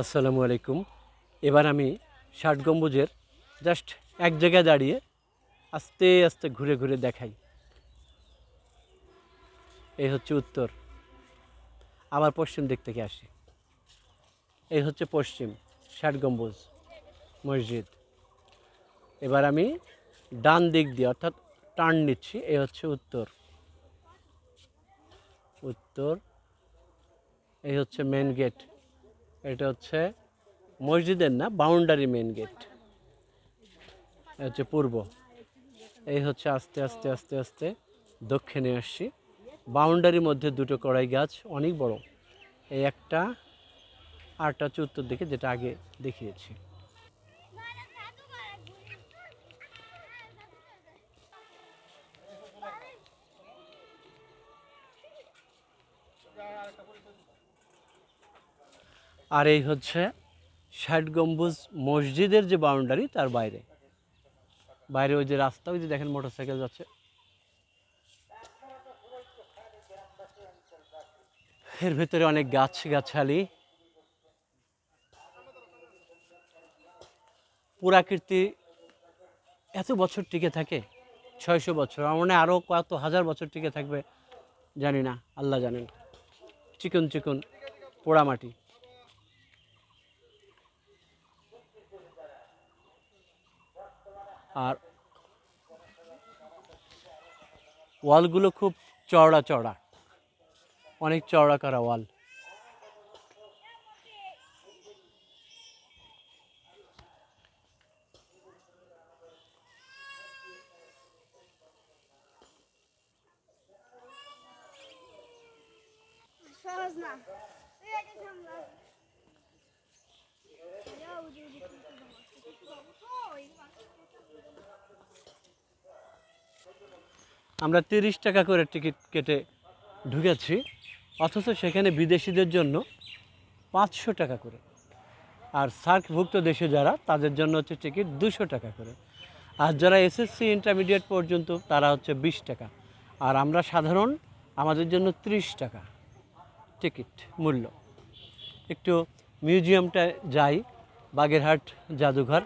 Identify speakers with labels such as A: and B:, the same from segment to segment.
A: আসসালামু আলাইকুম। এবার আমি ষাট গম্বুজের জাস্ট এক জায়গায় দাঁড়িয়ে আস্তে আস্তে ঘুরে ঘুরে দেখাই। এই হচ্ছে উত্তর। আবার পশ্চিম দিক থেকে আসি। এই হচ্ছে পশ্চিম ষাট গম্বুজ মসজিদ। এবার আমি ডান দিক দিয়ে অর্থাৎ টার্ন নিচ্ছি, এই হচ্ছে উত্তর। উত্তর, এই হচ্ছে মেন গেট এটা হচ্ছে মসজিদের না বাউন্ডারি মেন গেট হচ্ছে পূর্ব। এই হচ্ছে আস্তে আস্তে আস্তে আস্তে দক্ষিণে আসছি। বাউন্ডারির মধ্যে দুটো কড়াই গাছ, অনেক বড়। এই একটা আরটা হচ্ছে উত্তর দিকে যেটা আগে দেখিয়েছি। এই হচ্ছে ষাট গম্বুজ মসজিদের যে বাউন্ডারি তার বাইরে। বাইরে ওই যে রাস্তা, ওই যে দেখেন মোটরসাইকেল যাচ্ছে। এর ভেতরে অনেক গাছ গাছালি পুরাকীর্তি এত বছর টিকে থাকে? ছয়শো বছর, আমার মনে আরও কত হাজার বছর টিকে থাকবে? জানি না, আল্লাহ জানেন। চিকন চিকন, পোড়ামাটি। আর ওয়ালগুলো খুব চওড়া চওড়া অনেক চওড়া করা ওয়াল
B: সহজ না
A: আমরা তিরিশ টাকা করে টিকিট কেটে ঢুকেছি, অথচ সেখানে বিদেশিদের জন্য পাঁচশো টাকা করে। আর সার্কভুক্ত দেশে যারা, তাদের জন্য হচ্ছে টিকিট দুশো টাকা করে। আর যারা এসএসসি ইন্টারমিডিয়েট পর্যন্ত, তারা হচ্ছে বিশ টাকা। আর আমরা সাধারণ, আমাদের জন্য ত্রিশ টাকা টিকিট মূল্য। একটু মিউজিয়ামটা যাই, বাগেরহাট জাদুঘর,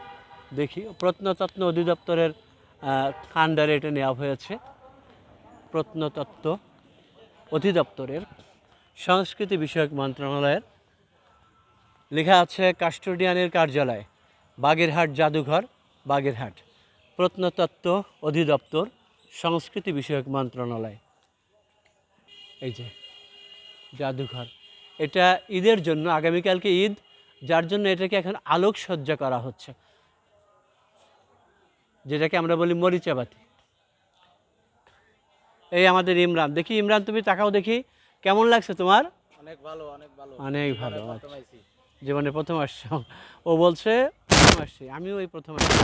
A: দেখি প্রত্নতত্ত্ব অধিদপ্তরের আন্ডারে এটা নেওয়া হয়েছে। প্রত্নতত্ত্ব অধিদপ্তরের সংস্কৃতি বিষয়ক মন্ত্রণালয়ের লেখা আছে কাস্টোডিয়ানের কার্যালয়, বাগেরহাট জাদুঘর, বাগেরহাট। প্রত্নতত্ত্ব অধিদপ্তর, সংস্কৃতি বিষয়ক মন্ত্রণালয়। এই যে, জাদুঘর। এটা ঈদের জন্য, আগামীকালকে ঈদ, যার জন্য এটাকে এখন আলোকসজ্জা করা হচ্ছে। যেটাকে আমরা বলি মরিচাবাতি। এই আমাদের ইমরান। দেখি ইমরান তুমি তাকাও দেখি। কেমন লাগছে তোমার?
C: অনেক ভালো অনেক ভালো।
A: অনেক ভালো
C: জীবনে
A: আচ্ছা। জীবনে প্রথম আসছো। ও বলছে প্রথম আসছি। আমিও এই প্রথম আসছি।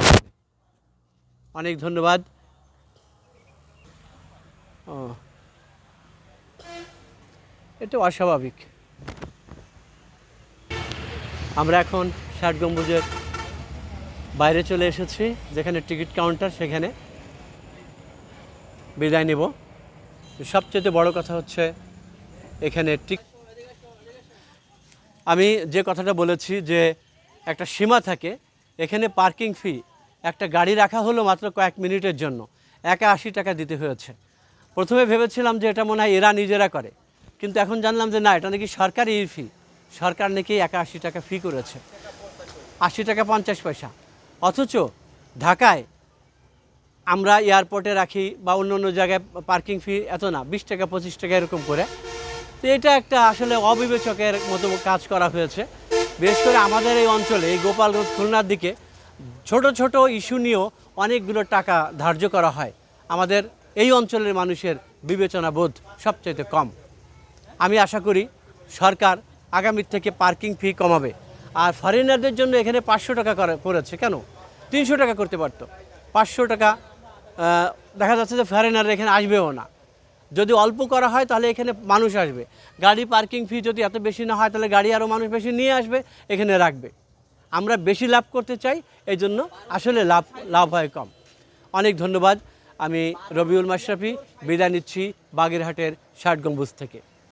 A: অনেক ধন্যবাদ। ও। এটা অস্বাভাবিক। আমরা এখন ষাট গম্বুজের বাইরে চলে এসেছি যেখানে টিকিট কাউন্টার সেখানে। বিদায় নেব। সবচেয়ে বড় কথা হচ্ছে এখানে টিক আমি যে কথাটা বলেছি যে একটা সীমা থাকে, এখানে পার্কিং ফি, একটা গাড়ি রাখা হলো মাত্র কয়েক মিনিটের জন্য। একা আশি টাকা দিতে হয়েছে। প্রথমে ভেবেছিলাম যে এটা মনে হয় এরা নিজেরা করে। কিন্তু এখন জানলাম যে না, এটা নাকি সরকারি ফি। সরকার নাকি একা আশি টাকা ফি করেছে। আশি টাকা পঞ্চাশ পয়সা। অথচ ঢাকায় আমরা এয়ারপোর্টে রাখি বা অন্য অন্য জায়গায় পার্কিং ফি এত না, বিশ টাকা, পঁচিশ টাকা এরকম করে। তো এটা একটা আসলে অবিবেচকের মতো কাজ করা হয়েছে। বিশেষ করে আমাদের এই অঞ্চলে, এই গোপালগঞ্জ খুলনার দিকে ছোট ছোট ইস্যু নিয়েও অনেকগুলো টাকা ধার্য করা হয়। আমাদের এই অঞ্চলের মানুষের বিবেচনা বোধ সবচাইতে কম। আমি আশা করি সরকার আগামীর থেকে পার্কিং ফি কমাবে। আর ফরেনারদের জন্য এখানে পাঁচশো টাকা করে- করেছে কেন? তিনশো টাকা করতে পারতো। পাঁচশো টাকা দেখা যাচ্ছে যে ফরেনার এখানে আসবেও না। যদি অল্প করা হয় তাহলে এখানে মানুষ আসবে। গাড়ি পার্কিং ফি যদি এত বেশি না হয় তাহলে গাড়ি আরও মানুষ বেশি নিয়ে আসবে, এখানে রাখবে। আমরা বেশি লাভ করতে চাই, এই জন্য আসলে লাভ লাভ হয় কম। অনেক ধন্যবাদ। আমি রবিউল মাশরাফি, বিদায় নিচ্ছি বাগেরহাটের ষাট গম্বুজ থেকে।